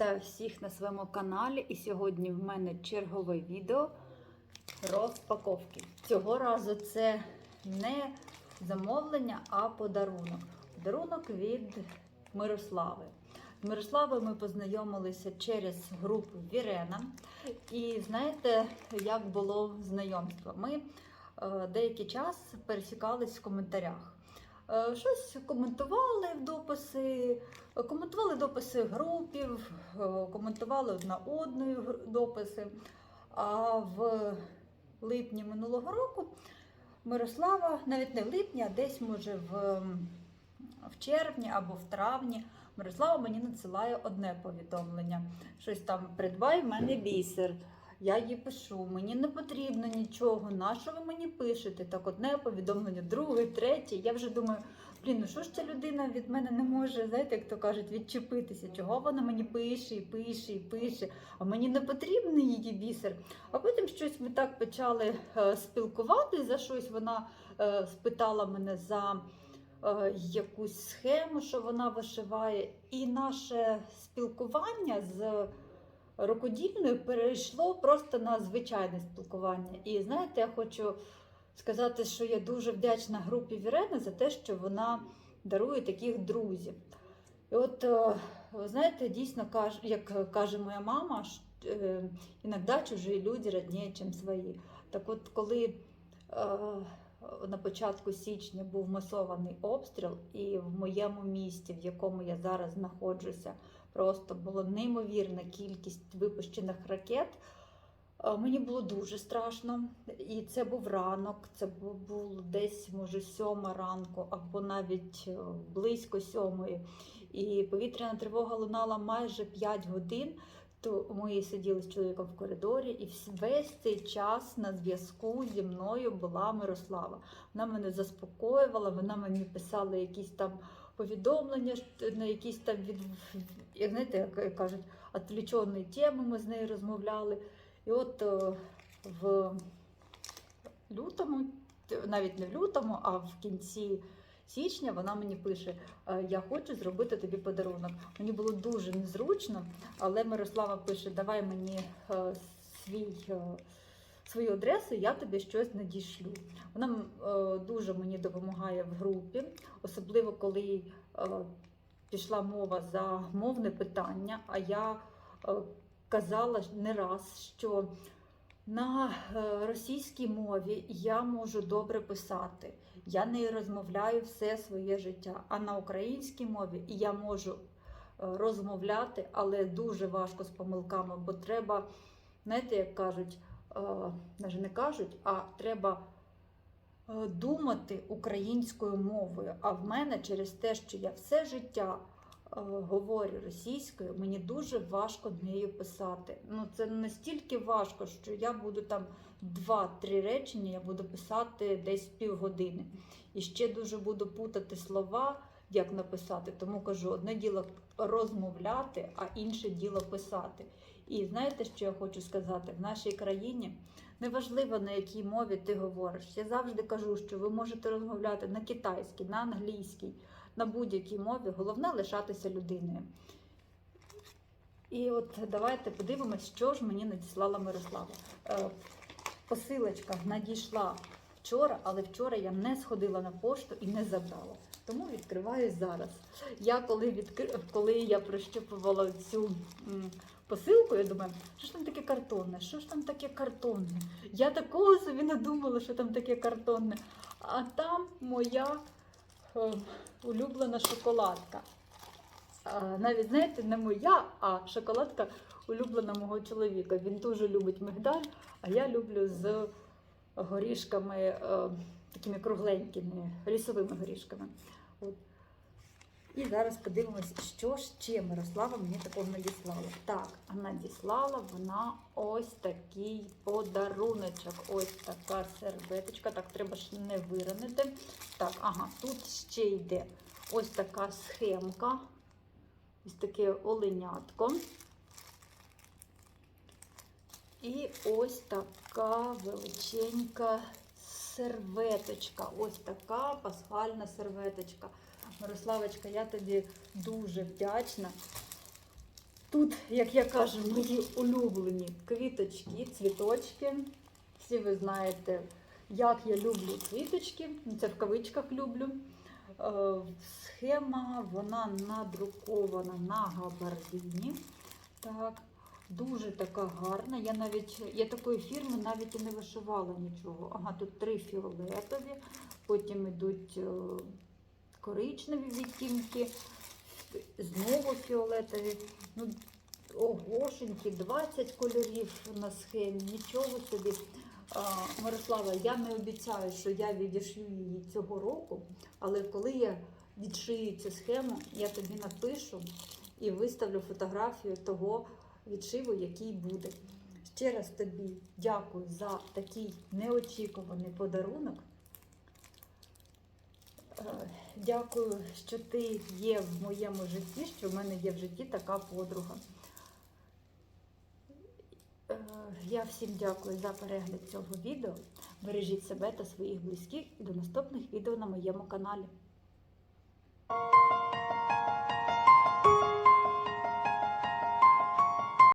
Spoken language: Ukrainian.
Вітаю всіх на своєму каналі. І сьогодні в мене чергове відео розпаковки. Цього разу це не замовлення, а подарунок. Подарунок від Мирослави. З Мирославою ми познайомилися через групу Вірена. І знаєте, як було знайомство? Ми е, деякий час пересікались в коментарях. Е, Щось коментували в дописи, коментували дописи групів, е, коментували одна одної дописи. А в липні минулого року Мирослава, навіть не в липні, а десь може в, в червні або в травні, Мирослава мені надсилає одне повідомлення. Щось там придбай в мене бісер. Я їй пишу, мені не потрібно нічого. На що ви мені пишете? Так одне повідомлення, друге, третє. Я вже думаю, блін, ну що ж ця людина від мене не може, знаєте, як то кажуть, відчепитися. Чого вона мені пише і пише і пише, а мені не потрібний її бісер. А потім щось ми так почали е, спілкувати за щось. Вона е, спитала мене за е, якусь схему, що вона вишиває, і наше спілкування з рукодільною перейшло просто на звичайне спілкування. І знаєте, я хочу сказати, що я дуже вдячна групі Вірени за те, що вона дарує таких друзів. І от, е, знаєте, дійсно, як каже моя мама, е, іноді чужі люди родніше, ніж свої. Так от, коли е, на початку січня був масований обстріл, і в моєму місті, в якому я зараз знаходжуся, просто була неймовірна кількість випущених ракет. Е, Мені було дуже страшно, і це був ранок, це бу- було десь, може, сьома ранку, або навіть е, близько сьомої. І повітряна тривога лунала майже 5 годин. То ми сиділи з чоловіком в коридорі, і весь цей час на зв'язку зі мною була Мирослава. Вона мене заспокоювала, вона мені писала якісь там повідомлення, на якісь там від як знаєте, як кажуть, відвлечені теми ми з нею розмовляли. І от е, в лютому, навіть не в лютому, а в кінці січня вона мені пише: е, Я хочу зробити тобі подарунок. Мені було дуже незручно, але Мирослава пише: Давай мені е, свій. е, Свою адресу я тобі щось надішлю. Вона е, дуже мені допомагає в групі, особливо коли е, пішла мова за мовне питання. А я е, казала не раз, що на е, російській мові я можу добре писати. Я нею розмовляю все своє життя. А на українській мові я можу е, розмовляти, але дуже важко з помилками, бо треба, знаєте, як кажуть, е, навіть не кажуть, а треба думати українською мовою. А в мене через те, що я все життя говорю російською, мені дуже важко нею писати. Ну, це настільки важко, що я буду там два-три речення, я буду писати десь півгодини. І ще дуже буду путати слова, як написати. Тому кажу, одне діло розмовляти, а інше діло писати. І знаєте, що я хочу сказати? В нашій країні неважливо на якій мові ти говориш. Я завжди кажу, що ви можете розмовляти на китайській, на англійській, на будь-якій мові. Головне лишатися людиною. І от давайте подивимось, що ж мені надіслала Мирослава. Е, Посилочка надійшла вчора, але вчора я не сходила на пошту і не забрала. Тому відкриваю зараз. Я коли відкри... коли я прощупувала цю посилку, я думаю, що ж там таке картонне? Що ж там таке картонне? Я такого собі не думала, що там таке картонне. А там моя улюблена шоколадка. Навіть знаєте, не моя, а шоколадка улюблена мого чоловіка. Він дуже любить мигдаль, а я люблю з горішками, е, такими кругленькими, лісовими горішками. От. І зараз подивимось, що ще Мирослава мені такого надіслала. Так, а надіслала вона ось такий подаруночок. Ось така серветочка. Так, треба ж не виронити. Так, ага, тут ще йде ось така схемка. Ось таке оленятко. І ось така величенька серветочка. Ось така пасхальна серветочка. Мирославочка, я тобі дуже вдячна. Тут, як я кажу, мої улюблені квіточки, цвіточки. Всі ви знаєте, як я люблю квіточки. Ну, Це в кавичках люблю. Е, Схема вона надрукована на габардині. Так, дуже така гарна. Я навіть я такої фірми навіть і не вишивала нічого. Ага, тут три фіолетові, потім йдуть е, коричневі відтінки, знову фіолетові. Ну, Огошенькі, 20 кольорів на схемі, нічого собі. А, Мирослава, я не обіцяю, що я відішью її цього року, але коли я відшию цю схему, я тобі напишу і виставлю фотографію того відшиву, який буде. Ще раз тобі дякую за такий неочікуваний подарунок. Е, Дякую, що ти є в моєму житті, що в мене є в житті така подруга. Е, Я всім дякую за перегляд цього відео. Бережіть себе та своїх близьких і до наступних відео на моєму каналі.